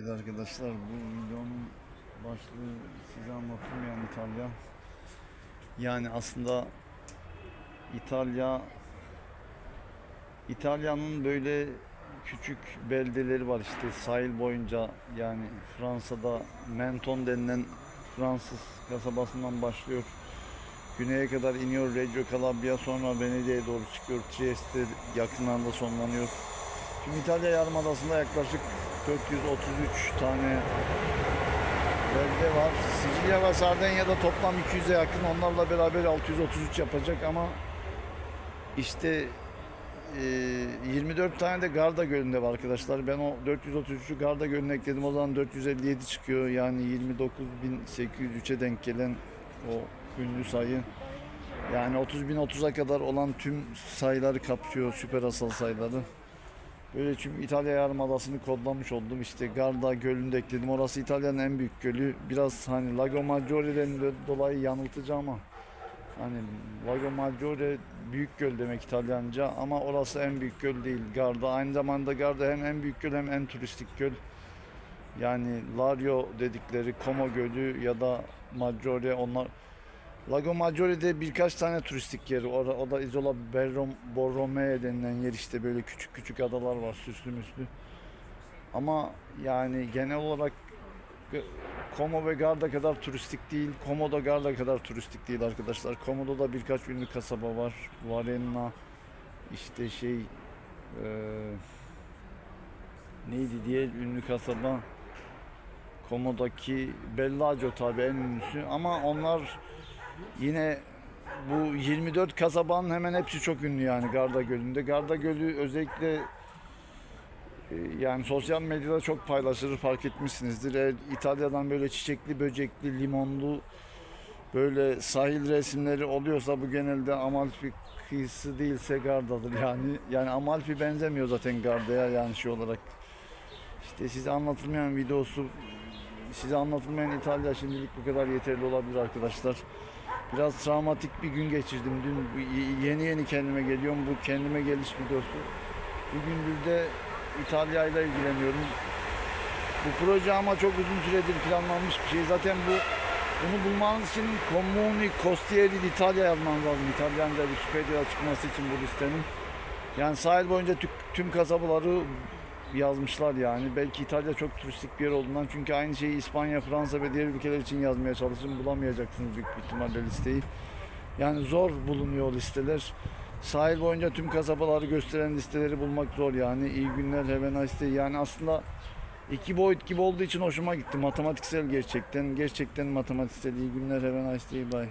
Evet arkadaşlar bu videonun başlığı size anlatılmayan İtalya. Yani aslında İtalya İtalya'nın böyle küçük beldeleri var işte sahil boyunca yani Fransa'da Menton denilen Fransız kasabasından başlıyor. Güneye kadar iniyor Reggio Calabria sonra Venedik'e doğru çıkıyor. Trieste yakınlarında sonlanıyor. Şimdi İtalya Yarımadası'nda yaklaşık 433 tane bölge var. Sicilya ve Sardenya'da toplam 200'e yakın. Onlarla beraber 633 yapacak ama işte e, 24 tane de Garda Gölü'nde var arkadaşlar. Ben o 433'ü Garda Gölü'ne ekledim. O zaman 457 çıkıyor. Yani 29.803'e denk gelen o ünlü sayı. Yani 30.000 30'a kadar olan tüm sayıları kapsıyor. Süper asal sayıları. Böyle çünkü İtalya Yarımadası'nı kodlamış oldum. İşte Garda Gölü'nü de ekledim. Orası İtalya'nın en büyük gölü. Biraz hani Lago Maggiore'den de- dolayı yanıltıcı ama hani Lago Maggiore büyük göl demek İtalyanca ama orası en büyük göl değil. Garda aynı zamanda Garda hem en büyük göl hem en turistik göl. Yani Lario dedikleri Como Gölü ya da Maggiore onlar Lago Maggiore'de birkaç tane turistik yer. O, o da Isola Berrom, Borromeo denilen yer işte böyle küçük küçük adalar var süslü müslü. Ama yani genel olarak Como ve Garda kadar turistik değil. Como da Garda kadar turistik değil arkadaşlar. Como'da da birkaç ünlü kasaba var. Varenna işte şey eee neydi diye ünlü kasaba. Como'daki Bellagio tabi en ünlüsü ama onlar Yine bu 24 kasabanın hemen hepsi çok ünlü yani Garda Gölü'nde. Garda Gölü özellikle e, yani sosyal medyada çok paylaşılır fark etmişsinizdir. Eğer İtalya'dan böyle çiçekli, böcekli, limonlu böyle sahil resimleri oluyorsa bu genelde Amalfi kıyısı değilse Garda'dır yani. Yani Amalfi benzemiyor zaten Garda'ya yani şey olarak. İşte size anlatılmayan videosu size anlatılmayan İtalya şimdilik bu kadar yeterli olabilir arkadaşlar. Biraz travmatik bir gün geçirdim. Dün yeni yeni kendime geliyorum. Bu kendime geliş videosu. Bugündür de İtalya ile ilgileniyorum. Bu proje ama çok uzun süredir planlanmış bir şey. Zaten bu bunu bulmanız için Comuni Costieri d'Italia yazmanız lazım. İtalyanca Wikipedia'da çıkması için bu listenin. Yani sahil boyunca tüm kasabaları yazmışlar yani. Belki İtalya çok turistik bir yer olduğundan çünkü aynı şeyi İspanya, Fransa ve diğer ülkeler için yazmaya çalışın. Bulamayacaksınız büyük bir ihtimalle listeyi. Yani zor bulunuyor listeler. Sahil boyunca tüm kasabaları gösteren listeleri bulmak zor yani. İyi günler, have nice day. Yani aslında iki boyut gibi olduğu için hoşuma gitti. Matematiksel gerçekten. Gerçekten matematiksel. İyi günler, have nice day, bye.